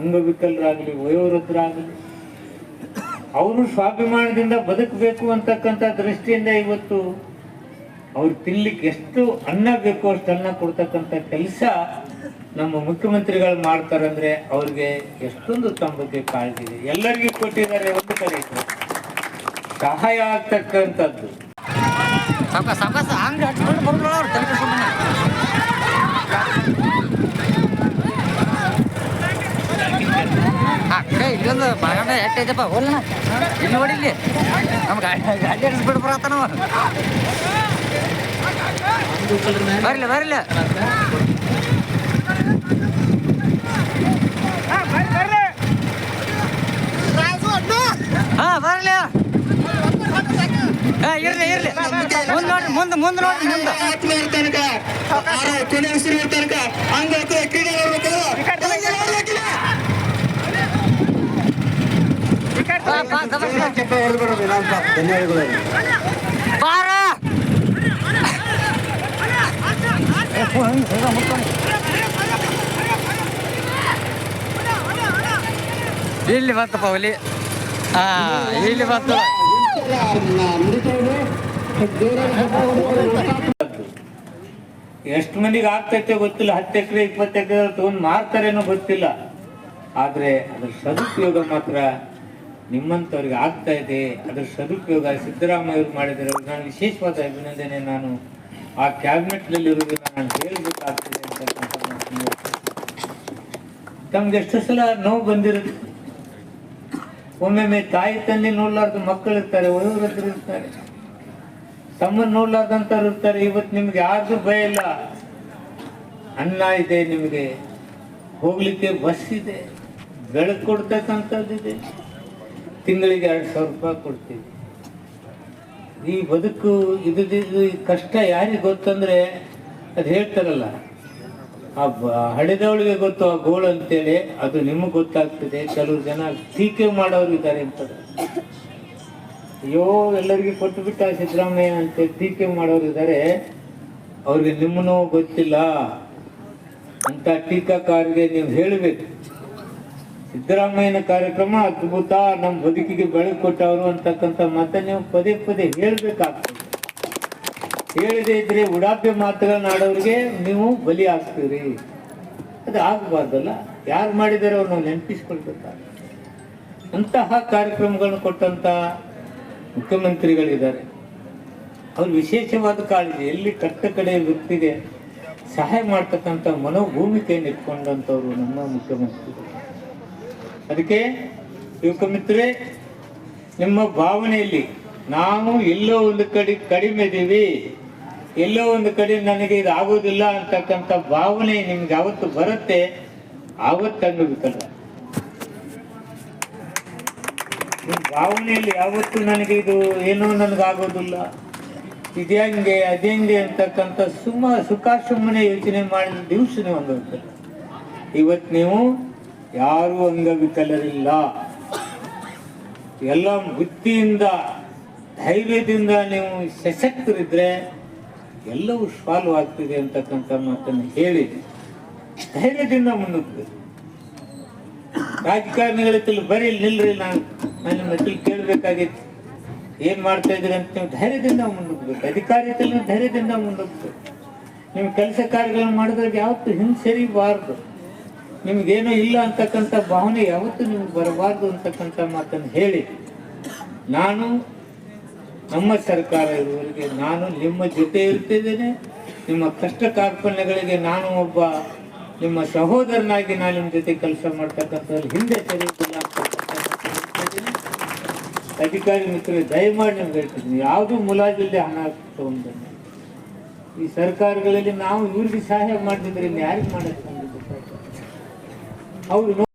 ಅಂಗವಿಕಲರಾಗಲಿ, ವಯೋವೃದ್ಧರಾಗಲಿ ಅವರು ಸ್ವಾಭಿಮಾನದಿಂದ ಬದುಕಬೇಕು ಅಂತಕ್ಕಂಥ ದೃಷ್ಟಿಯಿಂದ ಇವತ್ತು ಅವ್ರು ತಿನ್ಲಿಕ್ಕೆ ಎಷ್ಟು ಅನ್ನ ಬೇಕೋ ಅಷ್ಟು ಅನ್ನ ಕೊಡ್ತಕ್ಕಂಥ ಕೆಲಸ ನಮ್ಮ ಮುಖ್ಯಮಂತ್ರಿಗಳು ಮಾಡ್ತಾರಂದ್ರೆ ಅವ್ರಿಗೆ ಎಷ್ಟೊಂದು ತಂಬಕ್ಕೆ ಕಾಳಜಿ ಇದೆ ಎಲ್ಲರಿಗೂ ಕೊಟ್ಟಿದ್ದಾರೆ ಒಂದು ಕಡೆ. ಸಹಾಯ ಆಗ್ತಕ್ಕಂಥದ್ದು. ಬಾಗಂಡ ಐತಪ್ಪ ಹೋಲ್ನ ಇಲ್ಲಿ ನೋಡಿ ಇಲ್ಲಿ ನಮ್ಮ ಗಾಡಿ ಹಡಿಸ್ಬಿಟ್ಟು ಬರತ್ತಾನವ ಬರ್ಲಿ ಬರ್ಲಿ ಹಾ ಬರಲಿ ಇರ್ಲಿ ಇರ್ಲಿ ಮುಂದ್ ನೋಡ್ರಿ ಮುಂದೆ ಮುಂದೆ ನೋಡ್ರಿ ಮುಂದೆ ಕೊನೆ ಉಸಿರಿನ ತನಕ ಹಂಗ ಕ್ರೀಡೆ ಇಲ್ಲಿ ಬಂತಪ್ಪ ಹುಲಿ ಹಾ ಇಲ್ಲಿ ಬಂತು. ಎಷ್ಟು ಮಂದಿಗೆ ಆಗ್ತೈತೆ ಗೊತ್ತಿಲ್ಲ. ಹತ್ತು ಎಕರೆ, ಇಪ್ಪತ್ತು ಎಕರೆ ತಗೊಂಡು ಮಾರ್ತಾರೇನೋ ಗೊತ್ತಿಲ್ಲ. ಆದ್ರೆ ಅದ್ರ ಸದುಪಯೋಗ ಮಾತ್ರ ನಿಮ್ಮಂಥವ್ರಿಗೆ ಆಗ್ತಾ ಇದೆ. ಅದರ ಸದುಪಯೋಗ ಸಿದ್ದರಾಮಯ್ಯವ್ರು ಮಾಡಿದರೆ ನಾನು ವಿಶೇಷವಾದ ಅಭಿನಂದನೆ ನಾನು ಆ ಕ್ಯಾಬಿನೆಟ್ನಲ್ಲಿ ಇರುವುದನ್ನ ನಾನು ಹೇಳಬೇಕಾಗ್ತದೆ ತಮ್ಗೆ ಎಷ್ಟು ಸಲ ನೋವು ಬಂದಿರುತ್ತೆ. ಒಮ್ಮೊಮ್ಮೆ ತಾಯಿ ತಂದೆ ನೋಡ್ಲಾರ್ದು ಮಕ್ಕಳು ಇರ್ತಾರೆ ವಯೋವೃದ್ಧರು ಇರ್ತಾರೆ. ತಮ್ಮನ್ನು ನೋಡ್ಲಾರ್ದಂಥವ್ರು ಇರ್ತಾರೆ. ಇವತ್ತು ನಿಮ್ಗೆ ಯಾರ್ದು ಭಯ ಇಲ್ಲ. ಅನ್ನ ಇದೆ ನಿಮಗೆ. ಹೋಗ್ಲಿಕ್ಕೆ ಬಸ್ ಇದೆ. ಬೆಳಕು ಕೊಡ್ತಕ್ಕಂಥದ್ದಿದೆ. ತಿಂಗಳಿಗೆ ಎರಡು ಸಾವಿರ ರೂಪಾಯಿ ಕೊಡ್ತೀವಿ. ಈ ಬದುಕು, ಇದು ಕಷ್ಟ ಯಾರಿಗೆ ಗೊತ್ತಂದ್ರೆ ಅದು ಹೇಳ್ತಾರಲ್ಲ, ಆ ಹಳೆದವಳಿಗೆ ಗೊತ್ತು, ಆ ಗೋಳು ಅಂತೇಳಿ, ಅದು ನಿಮಗೆ ಗೊತ್ತಾಗ್ತದೆ, ಕೆಲವು ಜನ ಟೀಕೆ ಮಾಡೋರು ಇದ್ದಾರೆ ಅಂತ ಅಯ್ಯೋ, ಎಲ್ಲರಿಗೆ ಕೊಟ್ಟು ಬಿಟ್ಟ ಸಿದ್ದರಾಮಯ್ಯ ಅಂತ ಟೀಕೆ ಮಾಡೋರು ಇದ್ದಾರೆ, ಅವ್ರಿಗೆ ನಿಮ್ಮನೂ ಗೊತ್ತಿಲ್ಲ, ಅಂತ ಟೀಕಾಕಾರರಿಗೆ ನೀವು ಹೇಳಬೇಕು. ಸಿದ್ದರಾಮಯ್ಯನ ಕಾರ್ಯಕ್ರಮ ಅದ್ಭುತ ನಮ್ಮ ಬದುಕಿಗೆ ಬೆಳಕು ಕೊಟ್ಟವರು ಅಂತಕ್ಕಂಥ ಮತ್ತೆ ನೀವು ಪದೇ ಪದೇ ಹೇಳಬೇಕಾಗ್ತದೆ. ಹೇಳದೇ ಇದ್ರೆ ಉಡಾಪೆ ಮಾತುಗಳನ್ನ ಆಡೋರಿಗೆ ನೀವು ಬಲಿ ಆಗ್ತೀರಿ ಅದು ಆಗಬಾರ್ದಲ್ಲ. ಯಾರು ಮಾಡಿದಾರೆ ಅವ್ರು ನಾವು ಅಂತಹ ಕಾರ್ಯಕ್ರಮಗಳನ್ನು ಕೊಟ್ಟಂತ ಮುಖ್ಯಮಂತ್ರಿಗಳಿದ್ದಾರೆ. ಅವ್ರು ವಿಶೇಷವಾದ ಕಾಳಜಿ, ಎಲ್ಲಿ ಕಟ್ಟ ಕಡೆ ವ್ಯಕ್ತಿಗೆ ಸಹಾಯ ಮಾಡ್ತಕ್ಕಂಥ ಮನೋಭೂಮಿಕೆಯನ್ನು ಇಟ್ಕೊಂಡಂಥವ್ರು ನಮ್ಮ ಮುಖ್ಯಮಂತ್ರಿಗಳು. ಅದಕ್ಕೆ ಯುವಕ ಮಿತ್ರರೇ, ನಿಮ್ಮ ಭಾವನೆಯಲ್ಲಿ ನಾವು ಎಲ್ಲೋ ಒಂದು ಕಡೆ ಕಡಿಮೆ ಇದ್ದೀವಿ. ಎಲ್ಲೋ ಒಂದು ಕಡೆ ನನಗೆ ಇದು ಆಗೋದಿಲ್ಲ ಅಂತಕ್ಕಂಥ ಭಾವನೆ ನಿಮ್ಗೆ ಯಾವತ್ತು ಬರುತ್ತೆ, ಆವತ್ತು ನಿಮ್ಮ ಭಾವನೆಯಲ್ಲಿ ಯಾವತ್ತು ನನಗೆ ಇದು ಏನೋ ನನಗಾಗೋದಿಲ್ಲ. ಇದ್ಯಾಂಗೆ ಅದೇಂಗೆ ಅಂತಕ್ಕಂಥ ಸುಮ್ಮ ಸುಖ ಸುಮ್ಮನೆ ಯೋಚನೆ ಮಾಡಿದ ದಿವಸ ನೀವು ಇವತ್ತು ನೀವು ಯಾರು ಅಂಗವಿಕಲರಿಲ್ಲ. ಎಲ್ಲ ವೃತ್ತಿಯಿಂದ ಧೈರ್ಯದಿಂದ ನೀವು ಸಶಕ್ತರಿದ್ರೆ ಎಲ್ಲವೂ ಸಾಲ್ವ್ ಆಗ್ತಿದೆ ಅಂತಕ್ಕಂಥ ಮಾತನ್ನು ಹೇಳಿ, ಧೈರ್ಯದಿಂದ ಮುನ್ನುಗ್ಗಬೇಕು ರಾಜಕಾರಣಿಗಳ ಬರೀ ನಿಲ್ರಿ ನಾನು ನಾನು ನಿಮ್ಮ ಕೇಳಬೇಕಾಗಿತ್ತು. ಏನ್ ಮಾಡ್ತಾ ಇದ್ರಿ ಅಂತ ನೀವು ಧೈರ್ಯದಿಂದ ಮುನ್ನುಗ್ಬೇಕು ನೀವು ಧೈರ್ಯದಿಂದ ಮುನ್ನುಗ್ಬೇಕು ನೀವು ಕೆಲಸ ಕಾರ್ಯಗಳನ್ನು ಮಾಡಿದ್ರೆ ಯಾವತ್ತೂ ಹಿಂಸರಿಬಾರ್ದು ನಿಮ್ಗೇನೋ ಇಲ್ಲ ಅಂತಕ್ಕಂಥ ಭಾವನೆ ಯಾವತ್ತೂ ನಿಮ್ಗೆ ಬರಬಾರ್ದು ಅಂತಕ್ಕಂಥ ಮಾತನ್ನು ಹೇಳಿ. ನಾನು ನಮ್ಮ ಸರ್ಕಾರ ಇರುವವರೆಗೆ ನಾನು ನಿಮ್ಮ ಜೊತೆ ಇರ್ತಿದ್ದೇನೆ. ನಿಮ್ಮ ಕಷ್ಟ ಕಾರ್ಪಣ್ಯಗಳಿಗೆ ನಾನು ಒಬ್ಬ ನಿಮ್ಮ ಸಹೋದರನಾಗಿ ನಾನು ನಿಮ್ಮ ಜೊತೆ ಕೆಲಸ ಮಾಡ್ತಕ್ಕಂಥದ್ದು ಹಿಂದೆ ಹೇಳ್ತಿದ್ದೀನಿ. ಅಧಿಕಾರಿ ಮಿತ್ರರು, ದಯಮಾಡಿ ನಿಮ್ಗೆ ಹೇಳ್ತೀನಿ ಯಾವುದೂ ಮುಲಾಜಿಲ್ಲದೆ ಹಣ ತಗೊಂಡ್ಬನ್ನಿ. ಈ ಸರ್ಕಾರಗಳಲ್ಲಿ ನಾವು ಇವ್ರಿಗೆ ಸಹಾಯ ಮಾಡ್ತಿದ್ರೆ ಇಲ್ಲಿ ಯಾರಿಗೆ ಅವ್ರು